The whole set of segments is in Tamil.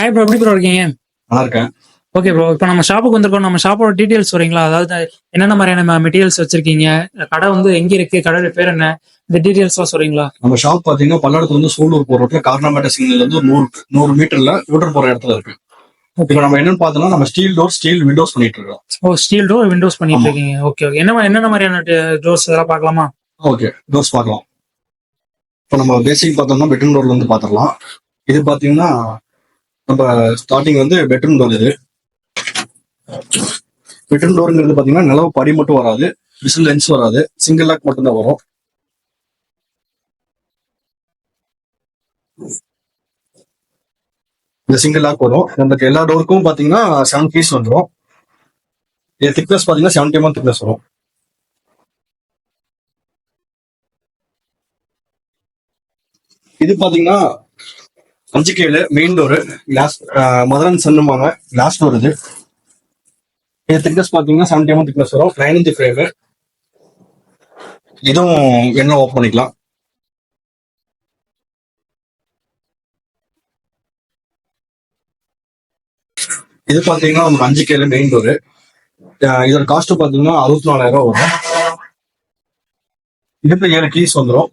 ஹாய் ப்ரோ எப்படி ப்ரோ இருக்கீங்க? நல்லா இருக்கேன். ஓகே ப்ரோ இப்போ நம்ம ஷாப்புக்கு வந்திருக்கோம். நம்ம ஷாப்போட டீடைல்ஸ் வரீங்களா அதாவது என்னென்ன மாதிரியான மெட்டீரியல்ஸ் வச்சிருக்கீங்க? கடை வந்து எங்க இருக்கு? கடையோட பேர் என்ன? இந்த டீடைல்ஸ்லாம் சொல்றீங்களா? நம்ம ஷாப் பாத்தீங்கன்னா பல்லடத்துல இருந்து சூலூர் போற ரோட்ல கார்னாமேட்ட சிக்னல்ல இருந்து நூறு நூறு மீட்டர்ல ரோட்டர் போற இடத்துல இருக்கு. இப்போ நம்ம என்னன்னு பார்த்தோம்னா நம்ம ஸ்டீல் டோர் ஸ்டீல் விண்டோஸ் பண்ணிட்டு இருக்கோம். ஓ ஸ்டீல் டோர் விண்டோஸ் பண்ணிட்டு இருக்கீங்க. ஓகே ஓகே என்ன என்னென்ன மாதிரியான டோர்ஸ் இதெல்லாம் பார்க்கலாமா? ஓகே டோர்ஸ் பார்க்கலாம். இப்போ நம்ம பேசிக் பார்த்தோம்னா பெட்ரூம் டோர்ல இருந்து பார்த்துடலாம். இது பாத்தீங்கன்னா நம்ம ஸ்டார்டிங் வந்து பெட்ரூம் டோர் இது. பெட்ரூம் டோருங்கிறது பாத்தீங்கன்னா நிலவு படி மட்டும் வராது விசில் லென்ஸ் வராது சிங்கிள் லாக் மட்டும் தான் வரும். இந்த சிங்கிள் லாக் வரும். நமக்கு எல்லா டோருக்கும் பாத்தீங்கன்னா செவன் பீஸ் வந்துடும் இது திக்னஸ் பாத்தீங்கன்னா செவன்டி எம்எம் திக்னஸ் வரும். இது பாத்தீங்கன்னா அஞ்சு கேளு மெயின் டோரு கிளாஸ் மதுரன் சொன்னுவாங்க கிளாஸ் டோர் இது. இது திக்னஸ் பாத்தீங்கன்னா செவன்டி எம்எம் திக்னஸ் வரும். நைன் இன்ச் ஃப்ரேமு இதுவும் என்ன ஓப்பன் பண்ணிக்கலாம். இது பாத்தீங்கன்னா அஞ்சு கேளு மெயின் டோரு இதோட காஸ்ட் பாத்தீங்கன்னா அறுபத்தி நாலாயிரம் ரூபா வரும். இதுக்கு ஏழு கீஸ் வந்துடும்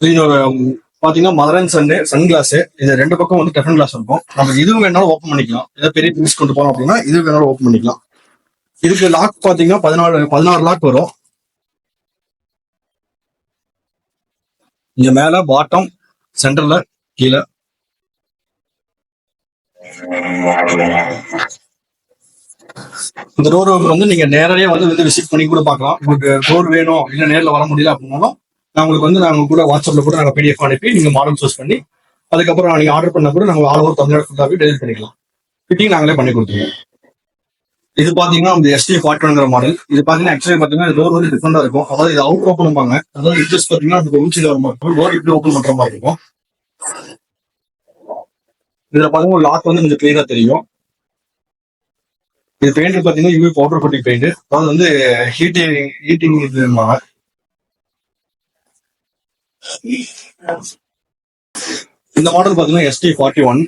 இதோட பாத்தீங்கன்னா mother and Sunday sun glass இது ரெண்டு பக்கம் வந்து டெஃபன் கிளாஸ் இருக்கும். நம்ம இது வேணாலும் ஓப்பன் பண்ணிக்கலாம். ஏதாவது பெரிய பீஸ் கொண்டு போறோம் அப்படின்னா இது வேணாலும் ஓப்பன் பண்ணிக்கலாம். இதுக்கு லாக் பாத்தீங்கன்னா பதினாலு பதினாறு லாக் வரும். இங்க மேல பாட்டம் சென்டர்ல கீழே. இந்த டோர் வந்து நீங்க நேரடியா வந்து வந்து விசிட் பண்ணி கூட பாக்கலாம் உங்களுக்கு டோர் வேணும் இல்ல நேர்ல வர முடியல அப்படின்னாலும் நான் உங்களுக்கு வந்து நாங்க கூட வாட்ஸ்அப்ல கூட நாங்க பிடிஎஃப் அனுப்பி நீங்க மாடல் சூஸ் பண்ணி அதுக்கப்புறம் நீங்க ஆர்டர் பண்ண கூட நாங்க ஆல் ஓவர் தமிழ்நாடு ஃபுல்லாவே டெலிவரி பண்ணிக்கலாம். ஃபிட்டிங் நாங்களே பண்ணி கொடுத்துருவோம். இது பாத்தீங்கன்னா இந்த எஸ்டி ஃபார்ட்டிங்கிற மாடல் இது பாத்தீங்கன்னா ஆக்சுவலி பாத்தீங்கன்னா டோர் வந்து டிஃபரெண்டா இருக்கும். அதாவது இது அவுட் ஓப்பன் பண்ணுவாங்க அதாவது இன்ட்ரெஸ்ட் பாத்தீங்கன்னா அந்த உச்சில வர மாதிரி டோர் இப்படி ஓப்பன் பண்ற மாதிரி இருக்கும். இதுல பாத்தீங்கன்னா லாக் வந்து கொஞ்சம் கிளியரா தெரியும். இது பெயிண்ட் பாத்தீங்கன்னா யூவி பவுடர் கோட்டிங் பெயிண்ட் அதாவது வந்து ஹீட்டிங் ஹீட்டிங் இது இந்த மாடல் பாத்தீங்கன்னா எஸ்டி ஃபார்ட்டி ஒன்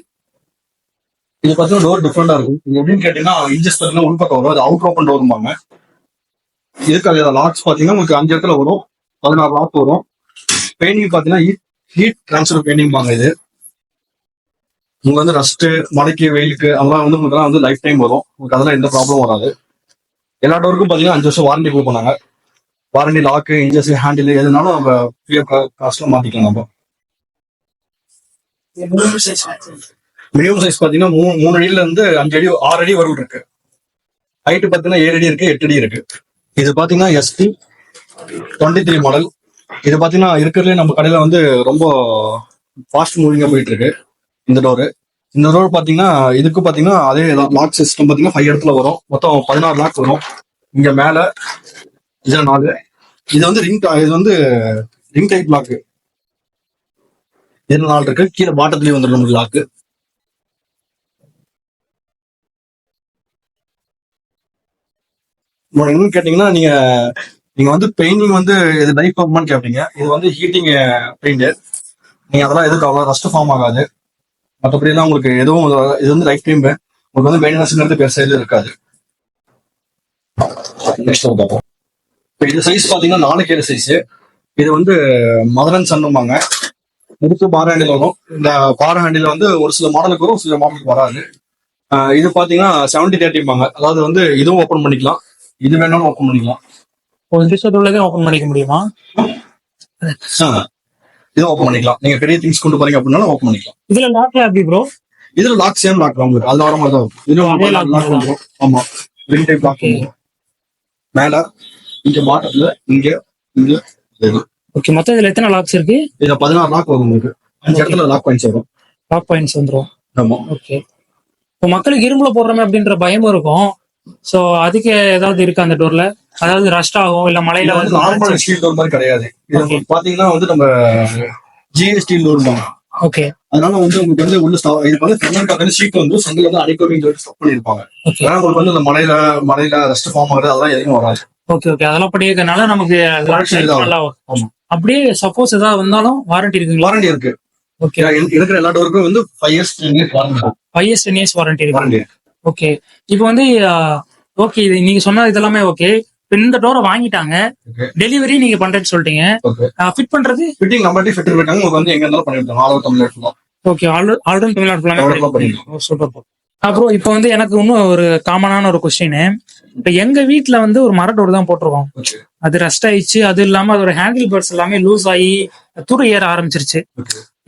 இது பாத்தீங்கன்னா டோர் டிஃப்ரெண்டா இருக்கும். இது எப்படின்னு கேட்டீங்கன்னா இன்ஜஸ் பாத்தீங்கன்னா உள்பக்கம் வரும். அது அவுட் ஓப்பன் டோர்ம்பாங்க இதுக்காக லாக்ஸ் பாத்தீங்கன்னா உங்களுக்கு அஞ்சு இடத்துல வரும். பதினாறு லாக் வரும். பெயிண்டிங் பாத்தீங்கன்னா ஹீட் டிரான்ஸ்ஃபர் பெயிண்டிங் பாங்க இது. உங்களுக்கு வந்து ரஸ்ட் மழைக்கு வெயிலுக்கு அதெல்லாம் வந்து உங்களுக்கு வந்து லைஃப் டைம் வரும். உங்களுக்கு அதெல்லாம் எந்த ப்ராப்ளம் வராது. எல்லா டோருக்கும் பாத்தீங்கன்னா அஞ்சு வருஷம் வாரண்டி கொடுப்போம் நாங்க வாரண்டி லாக்கு இன்ஜஸ் ஹேண்டில் எதுனாலும் நம்ம ஃப்ரீ காஸ்ட்ல மாத்திக்கலாம் நம்ம. மினிமம் சைஸ் பாத்தீங்கன்னா மூணு மூணு அடியில இருந்து அஞ்சு அடி ஆறு அடி வரும் இருக்கு. ஹைட் பாத்தீங்கன்னா ஏழு அடி இருக்கு எட்டு அடி இருக்கு. இது பாத்தீங்கன்னா எஸ்டி டுவெண்ட்டி த்ரீ மாடல் இது பாத்தீங்கன்னா இருக்கிறதுலே நம்ம கடையில வந்து ரொம்ப ஃபாஸ்ட் மூவிங்கா போயிட்டு இருக்கு இந்த டோரு இந்த டோர் பாத்தீங்கன்னா இதுக்கு பாத்தீங்கன்னா அதே லாக் சிஸ்டம் பாத்தீங்கன்னா ஃபைவ் இடத்துல வரும். மொத்தம் பதினாறு லாக் வரும். இங்க மேல இதுல நாலு. இது வந்து ரிங் இது வந்து ரிங் டைப் லாக் இதுல நாலு இருக்கு. கீழே பாட்டத்துலயும் வந்துடும் நமக்கு லாக்கு என்னன்னு கேட்டீங்கன்னா நீங்க நீங்க வந்து பெயிண்டிங் வந்து இது லைஃப் ஆகுமான்னு கேட்பீங்க இது வந்து ஹீட்டிங் பெயிண்ட் நீங்க அதெல்லாம் எதுக்கு அவ்வளோ ரஸ்ட் ஃபார்ம் ஆகாது. மற்றபடி எல்லாம் உங்களுக்கு எதுவும் இது வந்து லைஃப் டைம் உங்களுக்கு வந்து மெயின்டெனன்ஸ்ங்கிறது பெருசாக எதுவும் இருக்காது. நெக்ஸ்ட் பார்ப்போம். இப்போ இது சைஸ் பாத்தீங்கன்னா நாலு கேடு சைஸ் இது வந்து மதரன் சன்னுமாங்க முடுக்கு பார் ஹேண்டில் வரும். இந்த பார் ஹேண்டில் வந்து ஒரு சில மாடலுக்கு வரும் சில மாடலுக்கு வராது. இது பாத்தீங்கன்னா செவன்டி தேர்ட்டிம்பாங்க அதாவது வந்து இதுவும் ஓப்பன் பண்ணிக்கலாம். இது வேணாலும் ஓப்பன் பண்ணிக்கலாம். ஒரு டிஷர்ட் உள்ளதே ஓப்பன் பண்ணிக்க முடியுமா? இது ஓப்பன் பண்ணிக்கலாம். நீங்க பெரிய திங்ஸ் கொண்டு போறீங்க அப்படின்னாலும் ஓப்பன் பண்ணிக்கலாம். இதுல லாக்ல எப்படி ப்ரோ இதுல லாக் சேம் லாக் உங்களுக்கு. அது வர மாதிரி தான் இதுல லாக் ஆமா. Ring type lock. மேல இங்க பாட்டத்துல இங்க இங்க இது. ஓகே மொத்தம் இதுல எத்தனை லாக்ஸ் இருக்கு? இதுல பதினாறு லாக் வரும் உங்களுக்கு. அஞ்சு இடத்துல லாக் பாயிண்ட்ஸ் வரும். லாக் பாயிண்ட்ஸ் வந்துரும். ஆமா. ஓகே இப்போ மக்களுக்கு இரும்புல போடுறோமே அப்படின்ற பயம் இருக்கும். சோ அதுக்கு ஏதாவது இருக்கா அந்த டோர்ல அதாவது ரஷ்ட் ஆகும் இல்ல இது மழையில வந்து வந்து நார்மல் ஸ்டீல் டோர் மாதிரி கிடையாது. இது. உங்களுக்கு பாத்தீங்கன்னா வந்து நம்ம ஜிஎஸ்டி டோர் ஓகே அதனால வந்து உங்களுக்கு வந்து உள்ள ஸ்டா- இதுக்கு வந்து சீட் வந்து சங்கில வந்து அடைக்கோவின்னு சொல்லிட்டு ஸ்டாப் பண்ணிருப்பாங்க. ஏன்னா உங்களுக்கு வந்து இந்த மலையில மலையில ரெஸ்ட் ஃபார்ம் ஆகுது அதெல்லாம் எதுவும் வராது. ஓகே ஓகே அதெல்லாம் படி இருக்கனால நமக்கு. நல்லா. அப்படியே சப்போஸ் ஏதாவது வந்தாலும் வாரண்டி இருக்குங்களா வாரண்டி இருக்கு ஓகே இருக்கிற எல்லா டோருக்கும் வந்து five years five years ten years warranty இருக்கு வாரண்டி ஓகே இப்போ வந்து ஓகே இது நீங்க சொன்னது இதெல்லாமே ஓகே இந்த டோரை வாங்கிட்டாங்க. டெலிவரி நீங்க பண்றேன்னு சொல்லிட்டீங்க ஃபிட் பண்றது ஃபிட்டிங் நம்மள்ட்ட ஃபிட்டர் இருக்காங்க உங்களுக்கு வந்து எங்க இருந்தாலும் பண்ணி விட்டுருவோம் ஆல் ஓவர் தமிழ் ஃபுல்லா okay already Tamil Nadu Tamil Nadu super அப்புறம் இப்போ வந்து எனக்கு இன்னும் ஒரு காமனான ஒரு கொஸ்டின் இப்போ எங்க வீட்ல வந்து ஒரு மர டோர் தான் போட்டிருக்கோம். அது ரஸ்ட் ஆயிடுச்சு. அது இல்லாம அதோட ஹேண்டில் பார்ட்ஸ் எல்லாமே லூஸ் ஆகி துரு ஏற ஆரம்பிச்சிருச்சு.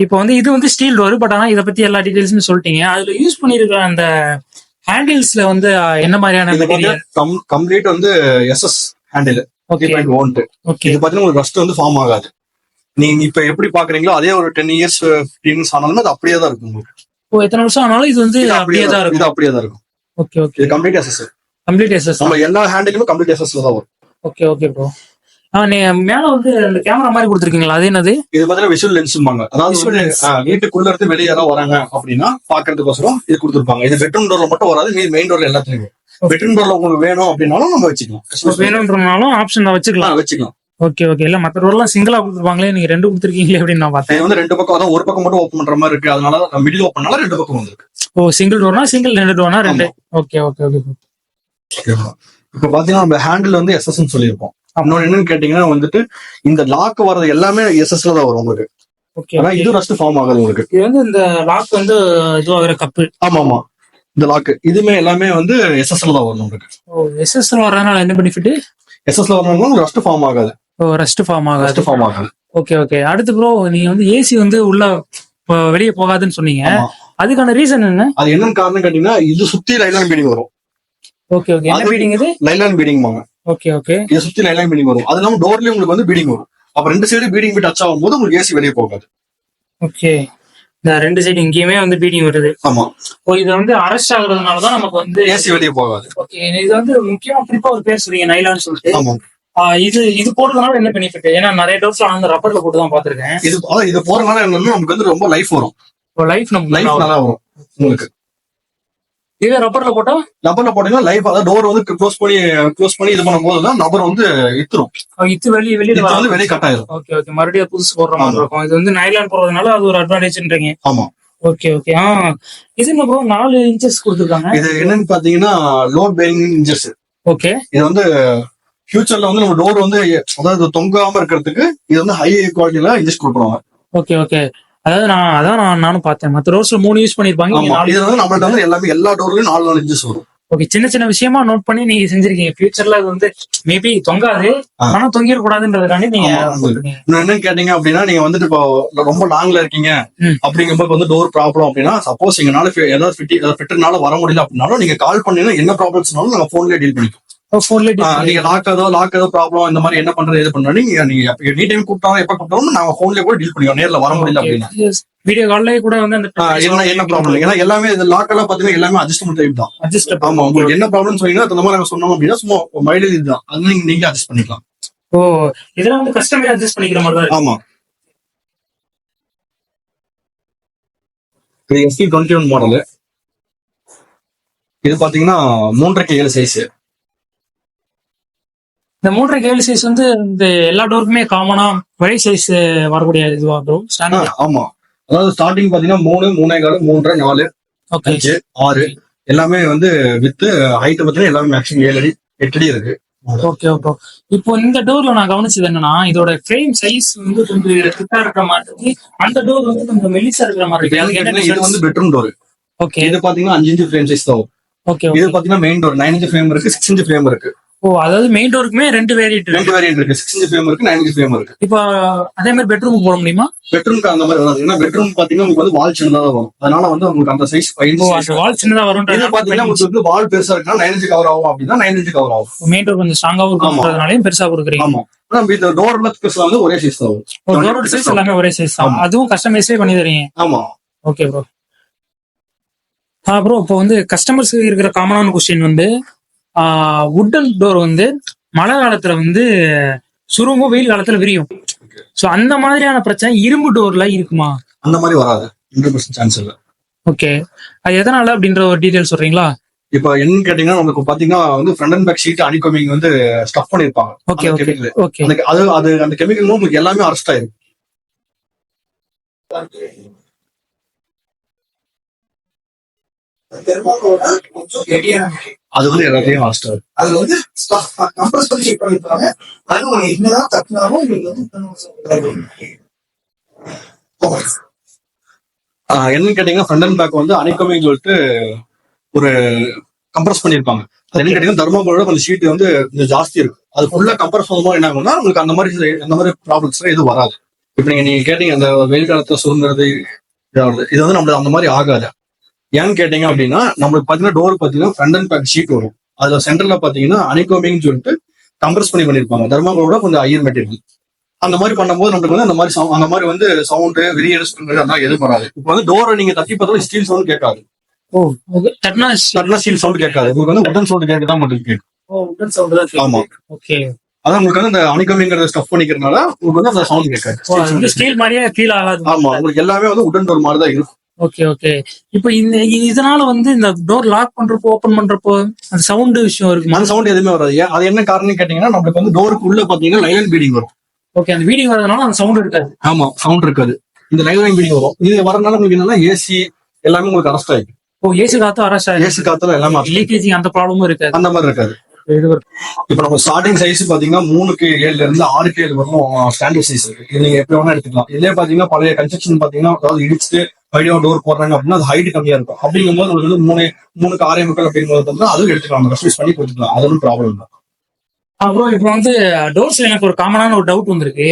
இப்போ வந்து இது வந்து ஸ்டீல் டோர் பட் ஆனா இதை பத்தி எல்லா டீடைல்ஸுமே சொல்லிட்டீங்க. அதுல யூஸ் பண்ணிருக்கிற அந்த ஹேண்டில்ஸ்ல வந்து என்ன மாதிரியான மெட்டீரியல் கம்ப்ளீட் வந்து எஸ்எஸ் ஹேண்டில் இது பாத்தீங்கன்னா உங்களுக்கு ரஸ்ட் வந்து ஃபார்ம் ஆகாது. நீங்க இப்ப எப்படி பாக்குறீங்களோ அதே ஒரு டென் இயர்ஸ் ஃபிஃப்டீன் இயர்ஸ் ஆனாலும் அது அப்படியே தான் இருக்கும் உங்களுக்கு. எத்தனை வருஷம் ஆனாலும் இது வந்து அப்படியே தான் இது இருக்கும். அப்படியே தான் இருக்கும். Okay okay complete SS complete SS நம்ம எல்லா ஹேண்டிலுமே கம்ப்ளீட் எஸ்எஸ்ல தான் வரும். ஓகே ஓகே ப்ரோ மேல வந்து அந்த கேமரா மாதிரி கொடுத்துருக்கீங்களா? அது என்னது? இது பாத்தீங்கன்னா விஷுவல் லென்ஸ்பாங்க அதாவது வீட்டுக்குள்ள இருந்து வெளியே யாராவது வராங்க அப்படின்னா பாக்குறதுக்கோசரம் இது கொடுத்துருப்பாங்க. இது பெட்ரூம் டோர்ல மட்டும் வராது மீதி மெயின் டோர்ல எல்லாத்துலயும். பெட்ரூம் டோர்ல உங்களுக்கு வேணும் அப்படின்னாலும் நம்ம வச்சுக்கலாம். வேணும்ன்றனாலும் ஆப்ஷன் வச்சுக்கலாம். வச்சுக்கலாம். ஓகே ஓகே இல்ல மத்த ரோல்லாம் சிங்கிளா கொடுத்துருப்பாங்களே நீங்க ரெண்டு கொடுத்துருக்கீங்களே அப்படின்னு நான் பார்த்தேன். வந்து ரெண்டு பக்கம் அதான் ஒரு பக்கம் மட்டும் ஓப்பன் பண்ற மாதிரி இருக்கு. அதனால மிடில் ஓப்பனால ரெண்டு பக்கம் வந்திருக்கு. ஓ சிங்கிள் டோர்னா சிங்கிள் ரெண்டு டோர்னா ரெண்டு? ஓகே ஓகே ஓகே இப்ப பாத்தீங்கன்னா நம்ம ஹேண்டில் வந்து எஸ்எஸ் சொல்லியிருப்போம். இன்னொன்னு என்னன்னு கேட்டீங்கன்னா வந்துட்டு இந்த லாக் வர்றது எல்லாமே எஸ்எஸ்ல தான் வரும் உங்களுக்கு. ஓகே ஆனா இது ரஸ்ட் ஃபார்ம் ஆகாது உங்களுக்கு. இது வந்து இந்த லாக் வந்து இதுவாகிற கப்பு ஆமா ஆமா இந்த லாக் இதுமே எல்லாமே வந்து எஸ்எஸ்ல தான் வரும் உங்களுக்கு. ஓ எஸ்எஸ் வர்றதுனால என்ன பெனிஃபிட் எஸ்எஸ்ல வரணும் ரஸ்ட் ஃபார்ம் ஆகாது. ஓ ரெஸ்ட் ஃபார்ம் ஆகாது. ரஸ்ட் ஃபார்ம் ஆகாது. ஓகே ஓகே அடுத்து ப்ரோ நீங்க வந்து ஏசி வந்து உள்ள வெளியே போகாதுன்னு சொன்னீங்க. அதுக்கான ரீசன் என்ன? அது என்னன்னு காரணம் கேட்டீங்கன்னா இது சுத்தி லைலான் பீடிங் வரும். ஓகே ஓகே என்ன பீடிங் இது? லைலான் பீடிங் வாங்க ஓகே ஓகே இதை சுத்தி லைலான் பீடிங் வரும். அது இல்லாம டோர்லயும் உங்களுக்கு வந்து பீடிங் வரும். அப்ப ரெண்டு சைடு பீடிங் போய் டச் ஆகும்போது உங்களுக்கு ஏசி வெளியே போகாது. ஓகே இந்த ரெண்டு சைடு இங்கேயுமே வந்து பீடிங் வருது. ஆமா. ஓ இது வந்து அரெஸ்ட் ஆகுறதுனால தான் நமக்கு வந்து ஏசி வெளியே போகாது. ஓகே இது வந்து முக்கியமா குறிப்பா ஒரு பேர் சொல்றீங்க நைலான்னு சொல்லிட்டு. ஆமா. இது இது போடுறதுனால என்ன பெனிஃபிட் ஏன்னா நிறைய டோர்ஸ் நான் வந்து ரப்பர்ல போட்டு தான் பாத்திருக்கேன் இது இது போறதுனால என்னன்னா நமக்கு வந்து ரொம்ப லைஃப் வரும். லைஃப் நம்ம லைஃப் நல்லா வரும். உங்களுக்கு. இதே ரப்பர்ல போட்டா? நபர்ல போட்டீங்கன்னா லைஃப் அதாவது டோர் வந்து க்ளோஸ் பண்ணி க்ளோஸ் பண்ணி இது பண்ணும்போது தான் நபர் வந்து இத்துரும். அ, இது வெளியே வரும் வந்து வெளியே கட் ஆயிரும். ஓகே ஓகே மறுபடியும் புதுசு போடுற மாதிரி. இருக்கும். இது வந்து நைலான் போடுறதுனால அது ஒரு அட்வான்டேஜ்ன்றீங்க ஆமா. ஓகே ஓகே ஆ இது என்ன ப்ரோ நாலு இன்ச்சஸ் கொடுத்துருக்காங்க. இது என்னன்னு பாத்தீங்கன்னா லோட் பேரிங் இன்ஜஸ் ஓகே இது வந்து ஃபியூச்சர்ல வந்து நம்ம டோர் வந்து அதாவது தொங்காம இருக்கிறதுக்கு இது வந்து ஹை குவாலிட்டியில இன்ஜஸ் கொடுக்குறாங்க ஓகே ஓகே அதாவது நான் அதான் நான் நானும் பார்த்தேன். மற்ற ரோஸ்ல மூணு யூஸ் பண்ணிருப்பாங்க இது வந்து நம்மள்ட்ட வந்து எல்லாமே எல்லா டோர்லயும் நாலு நாலு இன்ஜஸ் வரும். ஓகே சின்ன சின்ன விஷயமா நோட் பண்ணி நீங்க செஞ்சிருக்கீங்க. ஃபியூச்சர்ல அது வந்து மேபி தொங்காது. ஆனா தொங்கிட கூடாதுன்றதுக்காண்டி நீங்க என்னன்னு கேட்டீங்க அப்படின்னா நீங்க வந்துட்டு இப்போ ரொம்ப லாங்ல இருக்கீங்க. அப்படிங்கும்போது வந்து டோர் ப்ராப்ளம் அப்படின்னா சப்போஸ் எங்கனால ஏதாவது ஃபிட்டி ஃபிட்டர்னால வர முடியல அப்படின்னாலும் நீங்க கால் பண்ணீங்கன்னா என்ன ப்ராப்ளம்ஸ்னாலும் நாங்க போன்லயே டீல் பண்ணிப்போம். நீங்க லாக் ஏதோ லாக் ஏதோ ப்ராப்ளம் இந்த மாதிரி என்ன பண்றது எது பண்றது நீங்க நீங்க எனி டைம் கூப்பிட்டாலும் எப்ப கூப்பிட்டாலும் நாங்க போன்லயே கூட டீல் பண்ணிக்கோம் நேர்ல வர முடியல அப்படின்னா. வீடியோ கால்ல கூட வந்து அந்த என்ன என்ன ப்ராப்ளம் ஏன்னா எல்லாமே இது லாக் எல்லாம் பாத்தீங்கன்னா எல்லாமே அட்ஜஸ்ட்மெண்ட் டைப் தான். அட்ஜஸ்ட் ஆமா உங்களுக்கு என்ன ப்ராப்ளம் சொன்னீங்கன்னா அந்த மாதிரி நாங்க சொன்னோம் அப்படின்னா சும்மா மைலேஜ் இதுதான். அது நீங்க நீங்க அட்ஜஸ்ட் பண்ணிக்கலாம். ஓ இதெல்லாம் வந்து கஸ்டமர் அட்ஜஸ்ட் பண்ணிக்கிற மாதிரி தான். ஆமா. இது எஸ்டி டுவெண்ட்டி ஒன் மாடல் இது பாத்தீங்கன்னா மூன்றரைக்கு ஏழு சைஸ் இந்த மூன்றரை கேள் சைஸ் வந்து இந்த எல்லா டோருக்குமே காமனா ஒரே சைஸ் வரக்கூடிய இதுவா ப்ரோ ஸ்டாண்டர்ட் ஆமா. அதாவது ஸ்டார்டிங் பாத்தீங்கன்னா மூணு மூணே கால் மூன்றரை நாலு அஞ்சு ஆறு எல்லாமே வந்து வித் ஹைட் பாத்தீங்கன்னா எல்லாமே மேக்ஸிமம் ஏழு அடி எட்டு அடி இருக்கு. ஓகே ஓகே இப்போ இந்த டோர்ல நான் கவனிச்சது என்னன்னா இதோட ஃப்ரேம் சைஸ் வந்து கொஞ்சம் திட்டா இருக்கிற மாதிரி அந்த டோர் வந்து கொஞ்சம் மெலிசா இருக்கிற மாதிரி இருக்கு. இது வந்து பெட்ரூம் டோர் ஓகே இது பாத்தீங்கன்னா அஞ்சு இன்ச்சு ஃப்ரேம் சைஸ் தான். ஓகே இது பாத்தீங்கன்னா main door nine inch frame இருக்கு சிக்ஸ் இன்ச் ஃப்ரேம் இருக்கு. ஓ அதாவது மெயின் டோருக்குமே ரெண்டு இருக்கு. ரெண்டு வேரியன்ட் இருக்கு. சிக்ஸ் இன்ச் ஃப்ரேம் இருக்கு நைன் இன்ச் ஃப்ரேம் இருக்கு. இப்போ அதே மாதிரி பெட்ரூமுக்கு போட முடியுமா? பெட்ரூம்க்கு அந்த மாதிரி வராது. ஏன்னா பெட்ரூம் பாத்தீங்கன்னா உங்களுக்கு வந்து வால் சின்னதா வரும். அதனால வந்து உங்களுக்கு அந்த சைஸ் வால் சின்னதா இது பாத்தீங்கன்னா வரும் உங்களுக்கு வந்து வால் பெருசா இருக்குன்னா நைன் இன்ச் கவர் ஆகும் அப்படின்னா நைன் இன்ச் கவர் ஆகும். மெயின் டோர் கொஞ்சம் ஸ்ட்ராங்காவும் இருக்குன்றதுனாலையும் பெருசா கொடுக்குறீங்க. ஆமா. ஆனா இந்த டோர் லெக்ஸ்ல வந்து ஒரே சைஸ் தான் வரும். டோரோட சைஸ் எல்லாமே ஒரே சைஸ் தான். அதுவும் கஸ்டமைஸே பண்ணி தரீங்க. ஆமா. ஓகே ப்ரோ ஆ ப்ரோ இப்போ வந்து கஸ்டமர்ஸ் இருக்கிற காமனான கொஸ்டின் வந்து வுட்டன் டோர் வந்து மழை காலத்துல வந்து சுருங்கும் வெயில் காலத்துல விரியும். சோ அந்த மாதிரியான பிரச்சனை இரும்பு டோர்ல இருக்குமா? அந்த மாதிரி வராது. ஹண்ட்ரட் பர்சன்ட் சான்ஸ் இல்ல. ஓகே அது எதனால அப்படின்ற ஒரு டீடைல் சொல்றீங்களா? இப்ப என்னன்னு கேட்டீங்கன்னா உங்களுக்கு பாத்தீங்கன்னா வந்து front and back sheet honeycombing வந்து ஸ்டஃப் பண்ணிருப்பாங்க. ஓகே அந்த ஓகே அது அது அந்த கெமிக்கல் உங்களுக்கு எல்லாமே அரெஸ்ட் ஆயிரும். கொஞ்சம் கெட்டியான. அது வந்து எல்லாத்தையும் அதுல வந்து கம்ப்ரஸ் பண்ணி பண்ணிருப்பாங்க அது என்னதான் வந்து. என்னன்னு கேட்டீங்கன்னா ஃப்ரண்ட் அண்ட் பேக் வந்து அணைக்கமின்னு சொல்லிட்டு ஒரு கம்ப்ரஸ் பண்ணிருப்பாங்க அது என்னன்னு கேட்டீங்கன்னா தர்மாகோலோட கொஞ்சம் ஷீட் வந்து கொஞ்சம் ஜாஸ்தி இருக்கு. அது ஃபுல்லா கம்ப்ரஸ் பண்ணும்போது என்ன ஆகும்னா உங்களுக்கு அந்த மாதிரி அந்த மாதிரி ப்ராப்ளம்ஸ் எதுவும் வராது. இப்ப நீங்க நீங்க கேட்டீங்க அந்த வெயில் காலத்துல சுதந்திரது இதாகுது இது வந்து நம்மளுக்கு அந்த மாதிரி ஆகாது. ஏன்னு கேட்டீங்க அப்படின்னா நம்மளுக்கு பாத்தீங்கன்னா டோர் பாத்தீங்கன்னா ஃப்ரண்ட் அண்ட் பேக் ஷீட் வரும். அதுல சென்டர்ல பாத்தீங்கன்னா அனிகோமிங்னு சொல்லிட்டு கம்ப்ரஸ் பண்ணி பண்ணிருப்பாங்க. தர்மாகோலோட கொஞ்சம் ஐயர் மெட்டீரியல் அந்த மாதிரி பண்ணும்போது நம்மளுக்கு வந்து அந்த மாதிரி அந்த மாதிரி வந்து சவுண்டு வெரியர்ஸ் அதெல்லாம் எதுவும் வராது. இப்போ வந்து டோரை நீங்க தட்டி பார்த்தாலும் ஸ்டீல் சவுண்ட் கேட்காது. தட்னா ஸ்டீல் சவுண்ட் கேட்காது. உங்களுக்கு வந்து உடன் சவுண்ட் கேட்க தான் மட்டும் கேட்கும் ஆமா. ஓகே. அதான் உங்களுக்கு வந்து அந்த அணிகமிங்கிறத ஸ்டஃப் பண்ணிக்கிறதுனால உங்களுக்கு வந்து அந்த சவுண்ட் கேட்காது. ஸ்டீல் மாதிரியே ஃபீல் ஆகாது. ஆமா உங்களுக்கு எல்லாமே வந்து உடன் டோர் மாதிரி தான் இருக்கும். ஓகே ஓகே இப்போ இந்த இதனால வந்து இந்த டோர் லாக் பண்றப்போ ஓபன் பண்றப்போ அந்த சவுண்ட் விஷயம் இருக்குமா அந்த சவுண்ட் எதுவுமே வராது. அது என்ன காரணம் கேட்டீங்கன்னா நம்மளுக்கு வந்து டோருக்கு உள்ள பாத்தீங்கன்னா லைன் பீடிங் வரும். ஓகே அந்த வீடியோ வரதுனால அந்த சவுண்ட் இருக்காது. ஆமா சவுண்ட் இருக்காது. இந்த லைன் பீடிங் வரும். இது வரனால உங்களுக்கு என்னன்னா ஏசி எல்லாமே உங்களுக்கு அரெஸ்ட் ஆயிடும். ஓ ஏசி காத்து அரசா ஏசி காத்துல எல்லாமே. லீக்கேஜிங் அந்த ப்ராப்ளமும் இருக்காது. அந்த மாதிரி இருக்காது. இப்ப நம்ம ஸ்டார்டிங் சைஸ் பாத்தீங்கன்னா மூணுக்கு ஏழுல இருந்து ஆறுக்கு ஏழு வரணும் ஸ்டாண்டர்ட் சைஸ் இருக்கு. இது நீங்க எப்படி வேணா எடுத்துக்கலாம். இதே பாத்தீங்கன்னா பழைய கன்ஸ்ட்ரக்ஷன் பாத்தீங்கன்னா அதாவது இடிச்சுட்டு வழியா டோர் போடுறாங்க அப்படின்னா அது ஹைட் கம்மியா இருக்கும். அப்படிங்கும்போது உங்களுக்கு வந்து மூணு மூணுக்கு ஆறே முக்கால் அப்படிங்கும்போது பார்த்தீங்கன்னா அதுவும் எடுத்துக்கலாம். கஸ்டமைஸ் பண்ணி கொடுத்துக்கலாம். அது ஒன்றும் ப்ராப்ளம் இல்லை. அப்புறம் இப்போ வந்து டோர்ஸ்ல எனக்கு ஒரு காமனான ஒரு டவுட் வந்திருக்கு.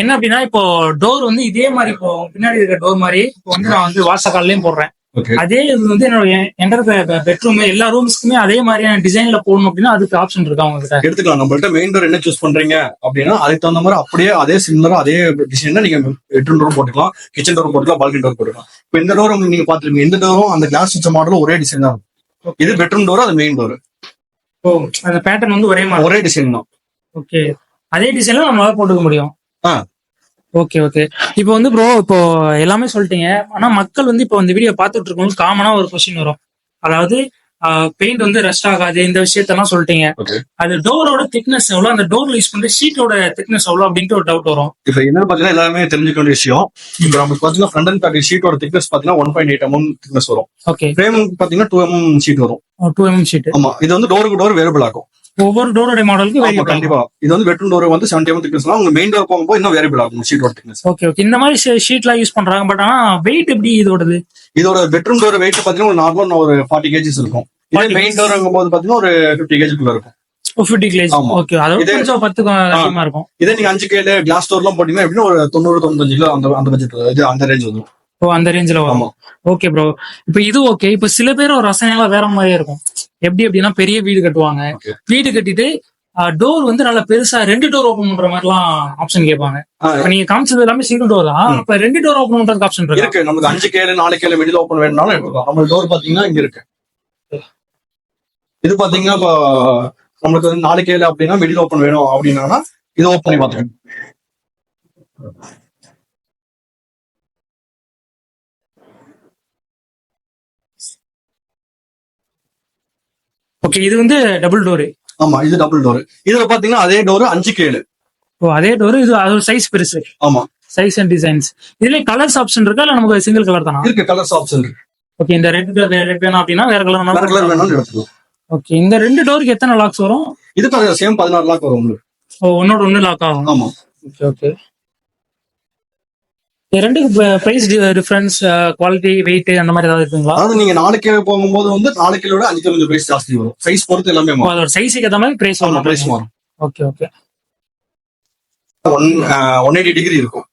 என்ன அப்படின்னா இப்போ டோர் வந்து இதே மாதிரி இப்போ பின்னாடி இருக்க டோர் மாதிரி இப்போ வந்து நான் வந்து வாசக்கால்லையும் போடுறேன். ஓகே அதே இது வந்து என்னோட என்டர் பெட்ரூம் எல்லா ரூம்ஸ்க்குமே அதே மாதிரியான டிசைன்ல போடணும் அப்படின்னா அதுக்கு ஆப்ஷன் இருக்கா உங்ககிட்ட? எடுத்துக்கலாம். நம்மள்ட்ட மெயின் டோர் என்ன சூஸ் பண்றீங்க அப்படின்னா அதுக்கு தகுந்த மாதிரி அப்படியே அதே சிமிலரா அதே டிசைன்ல நீங்க பெட்ரூம் டோர் போட்டுக்கலாம் கிச்சன் டோர் போட்டுக்கலாம் பால்கனி டோர் போட்டுக்கலாம். இப்போ இந்த டோர் நீங்க பாத்துருக்கீங்க இந்த டோரும் அந்த கிளாஸ் வச்ச மாடலும் ஒரே டிசைன் தான். இது பெட்ரூம் டோர் அது மெயின் டோர் ஓ அந்த பேட்டர்ன் வந்து ஒரே மாதிரி. ஒரே டிசைன் தான். ஓகே அதே டிசைன்ல நம்மளால போட்டுக்க முடியும்? ஆ. ஓகே ஓகே இப்போ வந்து ப்ரோ இப்போ எல்லாமே சொல்லிட்டீங்க. ஆனா மக்கள் வந்து இப்போ இந்த வீடியோ பார்த்துட்டு இருக்கவங்க காமனா ஒரு கொஸ்டின் வரும். அதாவது பெயிண்ட் வந்து ரெஸ்ட் ஆகாது இந்த விஷயத்தெல்லாம் சொல்லிட்டீங்க. அது டோரோட திக்னஸ் எவ்வளவு? அந்த டோர்ல யூஸ் பண்ற ஷீட்டோட திக்னஸ் எவ்வளவு? அப்படின்ட்டு ஒரு டவுட் வரும். இப்ப என்ன பாத்தீங்கன்னா எல்லாருமே தெரிஞ்சுக்க வேண்டிய விஷயம். இப்ப நமக்கு பாத்தீங்கன்னா ஃப்ரண்ட் அண்ட் பேக் ஷீட்டோட திக்னஸ் பாத்தீங்கன்னா one point eight mm thickness வரும். ஓகே ஃப்ரேம் பாத்தீங்கன்னா டூ எம்எம் ஷீட் வரும். டூ எம்எம் ஷீட் ஆமா. இது வந்து டோருக்கு டோர் வேரியபிள் ஆகும். ஒவ்வொரு டோரோட மாடலுக்கு ஆமா கண்டிப்பா. இது வந்து பெட்ரூம் டோர் வந்து செவன்டி எம் திக்னஸ் உங்க மெயின் டோர் போகும்போது இன்னும் வேரியபிள் ஆகும் ஷீட்டோட திக்னஸ் ஓகே ஓகே இந்த மாதிரி ஷீட்லாம் யூஸ் பண்றாங்க பட் ஆனா வெயிட் எப்படி இதோடது? இதோட பெட்ரூம் டோர் வெயிட் பாத்தீங்கன்னா ஒரு நார்மல் ஒரு ஃபார்ட்டி கேஜிஸ் இருக்கும். இதே 40 மெயின் டோர் போது பாத்தீங்கன்னா ஒரு ஃபிஃப்டி கேஜிக்குள்ள இருக்கும். ஃபிஃப்டி ஆமா. ஓகே அதோட இதே- கொஞ்சம் பத்து அதிகமா இருக்கும். இதே நீங்க அஞ்சு கேல கிளாஸ் டோர்லாம் போட்டீங்கன்னா எப்படின்னா ஒரு தொண்ணூறு தொண்ணூத்தஞ்சு கிலோ அந்த அந்த பட்ஜெட் அந்த ரேஞ்ச் வந்துடும் ஓ அந்த ரேஞ்சில் வரும். ஓகே ப்ரோ இப்போ இது ஓகே இப்போ சில பேர் ஒரு ரசனையெல்லாம் வேற மாதிரியே இருக்கும். எப்படி அப்படின்னா பெரிய வீடு கட்டுவாங்க. வீடு கட்டிட்டு டோர் வந்து நல்லா பெருசா ரெண்டு டோர் ஓபன் பண்ற மாதிரிலாம் ஆப்ஷன் கேட்பாங்க. இப்ப நீங்க காமிச்சது எல்லாமே சிங்கிள் டோர் தான். ம். அப்ப ரெண்டு டோர் ஓபன் பண்றதுக்கு ஆப்ஷன் இருக்கு? இருக்கு. நமக்கு அஞ்சு கேல நாலு கேல மிடில் ஓப்பன் வேணும்னாலும் எடுத்துக்கலாம் நம்ம டோர் பாத்தீங்கன்னா இங்க இருக்கு. இது பாத்தீங்கன்னா இப்போ நம்மளுக்கு வந்து நாலு கேல அப்படின்னா மிடில் ஓப்பன் வேணும் அப்படின்னா இது ஓப்பன் பண்ணி பாத்துக்கணும் ஓகே இது வந்து டபுள் டோர் ஆமா இது டபுள் டோர் இதுல பாத்தீங்கன்னா அதே டோர் அஞ்சு கேலு ஓ அதே டோர் இது அதோட சைஸ் பெருசு. ஆமா. சைஸ் அண்ட் டிசைன்ஸ் இதுல கலர்ஸ் ஆப்ஷன் இருக்கா? இல்ல நமக்கு சிங்கிள் கலர் தானா? இருக்கு கலர்ஸ் ஆப்ஷன் இருக்கு. ஓகே இந்த ரெட் ரெட் வேணும் அப்படின்னா வேற வேற கலர் கலர் வேணாலும் எடுத்துக்கலாம். ஓகே இந்த ரெண்டு டோருக்கு எத்தனை லாக்ஸ் வரும்? இதுக்கு சேம் பதினாறு லாக் வரும் உங்களுக்கு. ஓ ஒன்னோட ஒன்னு லாக் ஆகும். ஆமா. ஓகே ஓகே ரெண்டுக்கு பிரைஸ் டிஃபரன்ஸ் குவாலிட்டி வெயிட் அந்த மாதிரி ஏதாவது இருக்குங்களா? அதாவது நீங்க நாலு கிலோ போகும்போது வந்து நாலு கிலோட அஞ்சு கிலோ கொஞ்சம் பிரைஸ் ஜாஸ்தி வரும். சைஸ் பொறுத்து எல்லாமே மாறும். அதோட சைஸுக்கு ஏற்ற மாதிரி பிரைஸ் வரும் பிரைஸ் மாறும். Okay okay one one eighty degree இருக்கும்.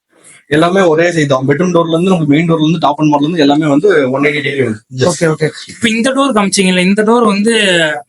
எல்லாமே ஒரே சைஸ் தான். பெட்ரூம் டோர்ல இருந்து நம்ம மெயின் டோர்ல இருந்து டாப் அண்ட் மாடல இருந்து எல்லாமே வந்து ஒன் எயிட்டி டிகிரி வந்து ஓகே ஓகே இப்போ இந்த டோர் காமிச்சீங்கல்ல இந்த டோர் வந்து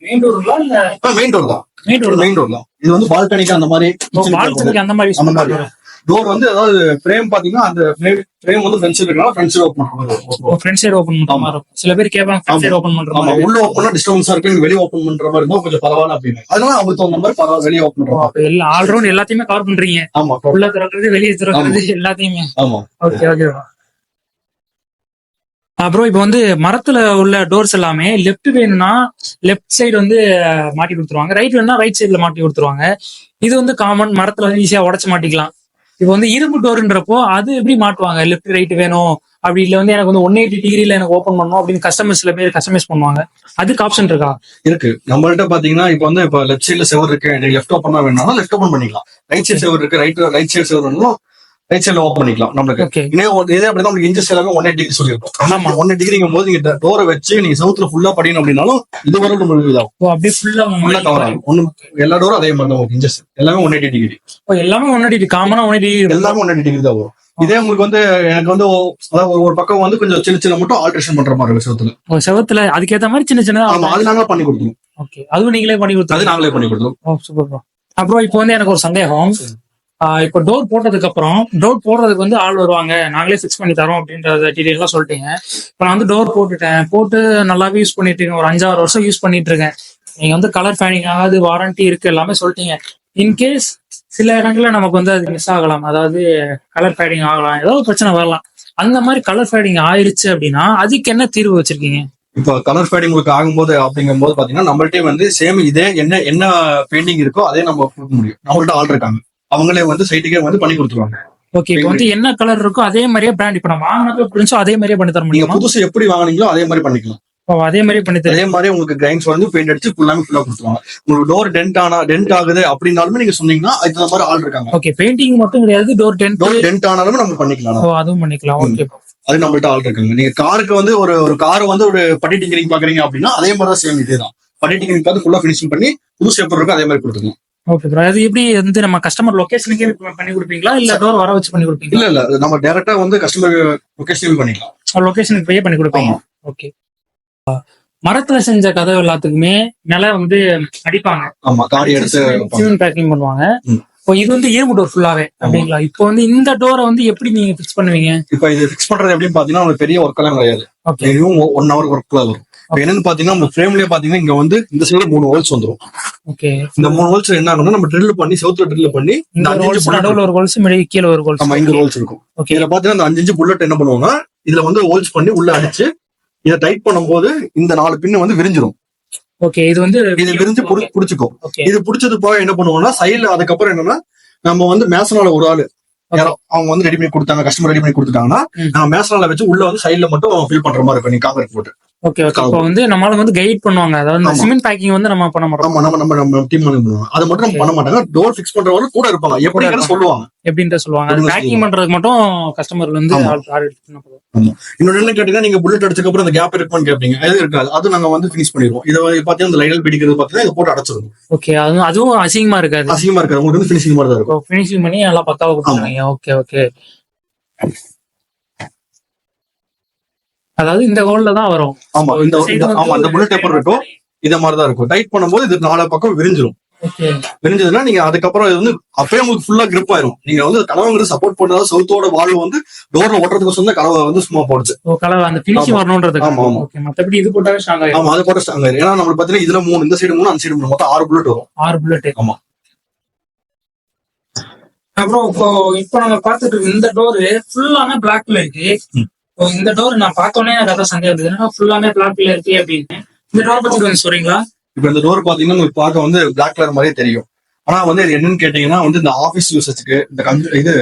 மெயின் டோருங்களா இல்ல? மெயின் டோர் தான். மெயின் டோர் மெயின் டோர் தான். இது வந்து பால்கனிக்கு அந்த மாதிரி பால்கனிக்கு அந்த மாதிரி அந்த மாதிரி. டோர் வந்து அதாவது ஃப்ரேம் பாத்தீங்கன்னா அந்த ஃப்ரேம் வந்து ஃப்ரண்ட் சைடு இருக்கலாம் ஃப்ரண்ட் சைடு ஓப்பன் பண்ணுறது ஃப்ரண்ட் சைடு ஓபன் பண்ற மாதிரி இருக்கும். சில பேர் கேட்பாங்க ஃப்ரண்ட் சைடு ஓபன் பண்ற மாதிரி. உள்ள ஓப்பனா டிஸ்டர்பன்ஸா இருக்கு வெளியே ஓப்பன் பண்ற மாதிரி இருந்தா கொஞ்சம் பரவாயில்ல அப்படின்னு. அதனால அவங்க தகுந்த மாதிரி பரவாயில்ல வெளியே ஓப்பன் பண்றோம் எல்லா ஆல்ரவுண்ட் எல்லாத்தையுமே கவர் பண்றீங்க. ஆமா உள்ள திறக்கிறது வெளியே திறக்கிறது எல்லாத்தையுமே. ஆமா. ஓகே ஓகே அப்புறம் இப்போ வந்து மரத்துல உள்ள டோர்ஸ் எல்லாமே லெஃப்ட் வேணும்னா லெஃப்ட் சைடு வந்து மாட்டி கொடுத்துருவாங்க. ரைட் வேணும்னா ரைட் சைடுல மாட்டி கொடுத்துருவாங்க. இது வந்து காமன் மரத்துல வந்து ஈஸியா உடைச்சு மாட்டிக்கலாம். இப்போ வந்து இரும்பு டோர்ன்றப்போ அது எப்படி மாட்டுவாங்க? லெஃப்ட் ரைட் வேணும். அப்படி இல்ல வந்து எனக்கு வந்து ஒன் எயிட்டி டிகிரில எனக்கு ஓப்பன் பண்ணணும் அப்படின்னு கஸ்டமர் சில பேர் கஸ்டமைஸ் பண்ணுவாங்க. அதுக்கு ஆப்ஷன் இருக்கா? இருக்கு. நம்மள்ட்ட பாத்தீங்கன்னா இப்போ வந்து இப்போ லெஃப்ட் சைடுல செவர் இருக்கு. எனக்கு லெஃப்ட் ஓப்பன் வேணும்னா லெஃப்ட் ஓப்பன் பண்ணிக்கலாம். ரைட் சைடு செவர் இருக்கு. ரைட் ரைட் சைடு செவர் வேணும் ரைட் சைடுல ஓப்பன் பண்ணிக்கலாம். நம்மளுக்கு. ஒரு- இதே அப்படிதான் உங்களுக்கு இன்ச்சஸ் எல்லாமே ஒன் டிகிரி சொல்லியிருக்கோம். ஆமா. ஒன் டிகிரிங்கும் போது நீங்க டோரை வச்சு நீங்க சவுத்துல ஃபுல்லா படிக்கணும் அப்படின்னாலும் இது வரை நம்மளுக்கு இதாகும். அப்படியே ஃபுல்லா ஃபுல்லா கவர் ஆகும். ஒண்ணு எல்லா டோரும் அதே மாதிரி தான் இன்ச்சஸ் எல்லாமே ஒன் எயிட்டி டிகிரி எல்லாமே ஒன் எயிட்டி காமனா ஒன் எயிட்டி எல்லாமே ஒன் டிகிரி தான் வரும். இதே உங்களுக்கு வந்து எனக்கு வந்து அதாவது ஒரு- பக்கம் வந்து கொஞ்சம் சின்ன சின்ன மட்டும் ஆல்ட்ரேஷன் பண்ற மாதிரி இருக்கும் சவுத்துல. செவத்துல அதுக்கேத்த மாதிரி சின்ன ஆமா சின்னதா அது நாங்க பண்ணி கொடுத்துருவோம். ஓகே அதுவும் நீங்களே பண்ணி அது கொடுத்தாங்க நாங்களே பண்ணி சூப்பர் ப்ரோ அப்புறம் இப்போ வந்து எனக்கு ஒரு சந்தேகம். இப்போ டோர் போட்டதுக்கு அப்புறம் டோர் போடுறதுக்கு வந்து ஆள் வருவாங்க. நாங்களே ஃபிக்ஸ் பண்ணி தரோம் அப்படின்றத டீட்டெயிலாம் சொல்லிட்டீங்க. இப்போ நான் வந்து டோர் போட்டுட்டேன். போட்டு நல்லாவே யூஸ் பண்ணிட்டு இருக்கேன். ஒரு அஞ்சாறு வருஷம் யூஸ் பண்ணிட்டு இருக்கேன். நீங்க வந்து கலர் ஃபேனிங் ஆகாது வாரண்டி இருக்கு எல்லாமே சொல்லிட்டீங்க. இன்கேஸ் சில இடங்கள்ல நமக்கு வந்து அது மிஸ் ஆகலாம். அதாவது கலர் ஃபேடிங் ஆகலாம். ஏதாவது ஒரு பிரச்சனை வரலாம். அந்த மாதிரி கலர் ஃபேடிங் ஆயிருச்சு அப்படின்னா அதுக்கு என்ன தீர்வு வச்சிருக்கீங்க? இப்போ கலர் ஃபேடிங் உங்களுக்கு ஆகும்போது அப்படிங்கும்போது பாத்தீங்கன்னா நம்மள்ட்டே வந்து சேம் இதே என்ன என்ன பெயிண்டிங் இருக்கோ அதே நம்ம கொடுக்க முடியும். நம்மள்ட்ட ஆள் இருக்காங்க. அவங்களே வந்து சைட்டுக்கே வந்து பண்ணி கொடுத்துருவாங்க. ஓகே இப்போ வந்து என்ன கலர் இருக்கோ அதே மாதிரியே பிராண்ட் இப்போ நான் வாங்கினப்ப புரிஞ்சோ அதே மாதிரியே பண்ணி தர நீங்க முடியுமா? புதுசு எப்படி வாங்குனீங்களோ அதே மாதிரி பண்ணிக்கலாம். ஓ, அதே மாதிரியே பண்ணி தரேன் அதே மாதிரி உங்களுக்கு கிரைன்ஸ் வந்து பெயிண்ட் அடிச்சு ஃபுல்லாமே ஃபுல்லா கொடுத்துருவாங்க. உங்களுக்கு டோர் டென்ட் ஆனா டென்ட் ஆகுது அப்படின்னாலுமே நீங்க சொன்னீங்கன்னா தகுந்த மாதிரி ஆள் இருக்காங்க. ஓகே பெயிண்டிங் மட்டும் கிடையாது டோர் டென்ட் டோர் டென்ட் ஆனாலுமே நம்ம பண்ணிக்கலாம். ஓ அதுவும் பண்ணிக்கலாம். ஓகே அது நம்மள்ட்ட ஆள் இருக்காங்க. நீங்க காருக்கு வந்து ஒரு ஒரு கார் வந்து ஒரு பட்டி டிங்கரிங் பாக்குறீங்க அப்படின்னா அதே மாதிரி தான் சேம் இதே தான். பட்டி டிங்கரிங் பார்த்து ஃபுல்லா ஃபினிஷிங் பண்ணி புதுசு எப்படி இருக்கோ அதே மாதிரி கொடுத்துருக்கோம் ஓகே ப்ரோ அது எப்படி வந்து நம்ம கஸ்டமர் லொகேஷனுக்கே பண்ணி கொடுப்பீங்களா? இல்ல டோர் வர வச்சு பண்ணி கொடுப்பீங்களா? இல்ல இல்ல. நம்ம டைரக்டா வந்து கஸ்டமர் லொகேஷன் பண்ணிக்கலாம். லொகேஷனுக்கு போய் பண்ணி கொடுப்பீங்க. ஓகே மரத்துல செஞ்ச கதவு எல்லாத்துக்குமே நில வந்து அடிப்பாங்க. ஆமா காடி எடுத்து பேக்கிங் பண்ணுவாங்க. இப்போ இது வந்து இரும்பு டோர் ஃபுல்லாவே அப்படிங்களா? இப்போ வந்து இந்த டோரை வந்து எப்படி நீங்க ஃபிக்ஸ் பண்ணுவீங்க? இப்ப இது ஃபிக்ஸ் பண்றது எப்படின்னு பாத்தீங்கன்னா பெரிய ஒர்க் எல்லாம் கிடையாது. ஒன் ஹவர் ஒர்க்ல வரும். என்னன்னு பாத்தீங்கன்னா நம்ம ஃப்ரேம்லயே பாத்தீங்கன்னா இங்க வந்து இந்த சைடுல மூணு ஹோல்ஸ் வந்துரும். ஓகே. இந்த மூணு ஹோல்ஸ் என்ன ஆகும்னா நம்ம ட்ரில் பண்ணி செவுத்துல ட்ரில் பண்ணி இந்த இன்ச்சு நடுவுல ஒரு கோல்ஸ் மிடி கீழ ஒரு கோல்ஸ் ஆமா இங்க ஹோல்ஸ் இருக்கும். ஓகே. இதுல பாத்தீங்கன்னா இந்த அஞ்சு புல்லட் என்ன பண்ணுவாங்க இதுல வந்து ஹோல்ஸ் பண்ணி உள்ள அடிச்சு இதை டைட் பண்ணும்போது இந்த நாலு பின்னு வந்து விரிஞ்சிரும். ஓகே இது வந்து இது விரிஞ்சு புடி- புடிச்சுக்கும். இது புடிச்சது போக என்ன பண்ணுவோம்னா சைடுல அதுக்கப்புறம் என்னன்னா நம்ம வந்து மேசனால ஒரு ஆளு யாரோ அவங்க வந்து ரெடி பண்ணி கொடுத்தாங்க கஸ்டமர் ரெடி பண்ணி கொடுத்துட்டாங்கன்னா. நம்ம மேசனால வச்சு உள்ள வந்து சைடுல மட்டும் ஃபில் பண்ற மாதிரி இருக்கும் நீ காங்கிரட் போட்டு. ஓகே ஓகே இப்போ வந்து நம்மளால வந்து கைட் பண்ணுவாங்க. அதாவது. சிமெண்ட் பேக்கிங் வந்து நம்ம பண்ண மாட்டோம். நம்ம நம்ம நம்ம டீம் பண்ணுவோம் அதை மட்டும் நம்ம பண்ண மாட்டாங்க. டோர் ஃபிக்ஸ் பண்றவங்க கூட இருப்பாங்க. எப்படிங்கிற சொல்லுவாங்க. எப்படின்ட்டு சொல்லுவாங்க. பேக்கிங் பண்றதுக்கு மட்டும் கஸ்டமர் வந்து. இன்னொரு என்ன கேட்டீங்கன்னா நீங்க புல்லட் அடிச்சதுக்கு அப்புறம் அந்த கேப் இருக்குமான்னு கேட்பீங்க அது இருக்காது. அது நாங்க வந்து ஃபினிஷ் பண்ணிடுவோம். இதை பாத்தீங்கன்னா இந்த லைனல் பிடிக்கிறது பாத்தீங்கன்னா இதை போட்டு அடைச்சிருக்கும் ஓகே அதுவும் அதுவும் அசிங்கமா இருக்காது. அசிங்கமா இருக்காது. உங்களுக்கு வந்து ஃபினிஷிங் மாதிரி தான் இருக்கும். ஃபினிஷிங் பண்ணி நல்லா பக்காவா கொடுத்துருவீங்க. ஓகே ஓகே அதாவது இந்த கோல்ல தான் வரும். ஆமா இந்த ஆமா இந்த புல்லட் எப்படி இருக்கும் இத மாதிரி தான் இருக்கும். டைட் பண்ணும்போது இது நாலு பக்கம் விரிஞ்சிரும். ஓகே விரிஞ்சதுன்னா நீங்க அதுக்கப்புறம் இது வந்து அப்பயே உங்களுக்கு ஃபுல்லா grip ஆயிரும். நீங்க வந்து கலவங்கிறது சப்போர்ட் பண்ணாத சவுத்தோட வாழ்வு வந்து டோர்ல ஒட்டுறதுக்கு சொந்த கலவை வந்து சும்மா போடுச்சு. ஓ கலர் அந்த ஆமா. வரணும்ன்றது ஆமா, ஆமா. ஓகே மத்தபடி இது போட்டாவே ஸ்ட்ராங் ஆயிடும் ஆமா அது போட்டு ஸ்ட்ராங் ஆயிரும். ஏன்னா நம்மளுக்கு பாத்தீங்கன்னா இதுல மூணு இந்த சைடு மூணு அந்த சைடு மூணு. மொத்தம் ஆறு புல்லட் வரும். ஆறு புல்லட் ஆமா. அப்புறம் இப்போ இப்போ நம்ம பார்த்துட்டு இருக்க இந்த டோரு ஃபுல்லாமே பிளாக்ல இருக்கு. இந்த டோர் நான் பார்த்தோன்னே எனக்கு அதான் சந்தேகம் இருந்தது. ஃபுல்லாமே பிளாக்ல இருக்கு அப்படின்னு. இந்த டோர் பத்தி கொஞ்சம் சொல்றீங்களா? இப்ப இந்த டோர் பாத்தீங்கன்னா உங்களுக்கு பார்க்க வந்து பிளாக் கலர் மாதிரியே தெரியும். ஆனா வந்து இது என்னன்னு கேட்டீங்கன்னா வந்து இந்த ஆபீஸ் யூசஸ்க்கு இந்த கம்ப்யூ இது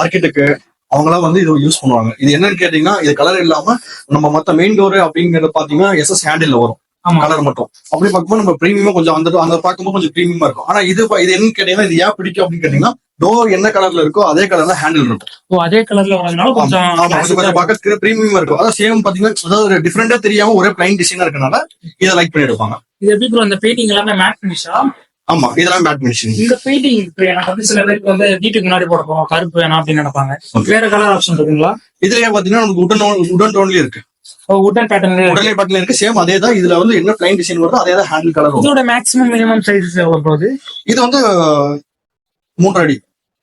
ஆர்கிடெக்ட் அவங்களாம் வந்து இது யூஸ் பண்ணுவாங்க. இது என்னன்னு கேட்டீங்கன்னா இது கலர் இல்லாம நம்ம மத்த மெயின் டோர் அப்படிங்கறது பாத்தீங்கன்னா எஸ்எஸ் ஹேண்டில் வரும். கலர் மட்டும். அப்படி பார்க்கும்போது நம்ம பிரீமியமா கொஞ்சம் அந்த அந்த பார்க்கும்போது கொஞ்சம் பிரீமியமா இருக்கும். ஆனா இது இது என்னன்னு கேட்டீங்கன்னா இது ஏன் பிடிக்கும் அப்படின்னு கேட்டீங்கன்னா டோர் என்ன கலர்ல இருக்கோ அதே கலர்ல ஹேண்டில் இருக்கும். ஓ அதே கலர்ல வரதுனால கொஞ்சம் பார்க்க பிரீமியமா இருக்கும். அதான் சேம் பாத்தீங்கன்னா அதாவது டிஃபரெண்டா தெரியாம ஒரே பிளைன் டிசைனா இருக்கனால இதை லைக் பண்ணி எடுப்பாங்க. இது எப்படி ப்ரோ இந்த பெயிண்டிங் எல்லாமே மேட் ஃபினிஷா ஆமா இதெல்லாம் பேட் மிஷின் இந்த பெயிண்டிங் எனக்கு வந்து சில பேருக்கு வந்து வீட்டுக்கு முன்னாடி போட போறோம் கருப்பு வேணாம் அப்படின்னு நினைப்பாங்க. வேற கலர் ஆப்ஷன் இருக்குங்களா? இதுலயே பாத்தீங்கன்னா நமக்கு உடன் உடன் டோன்லயே இருக்கு. ஓ உட்டன் பேட்டர்ன் உடனே பட்டில இருக்கு. சேம் அதே தான். இதுல வந்து என்ன பிளைன் டிசைன் வருதோ அதே தான் ஹேண்டில் கலர் இதோட மேக்ஸிமம் மினிமம் சைஸ் எவ்வளவு போகுது இது வந்து மூன்று அடி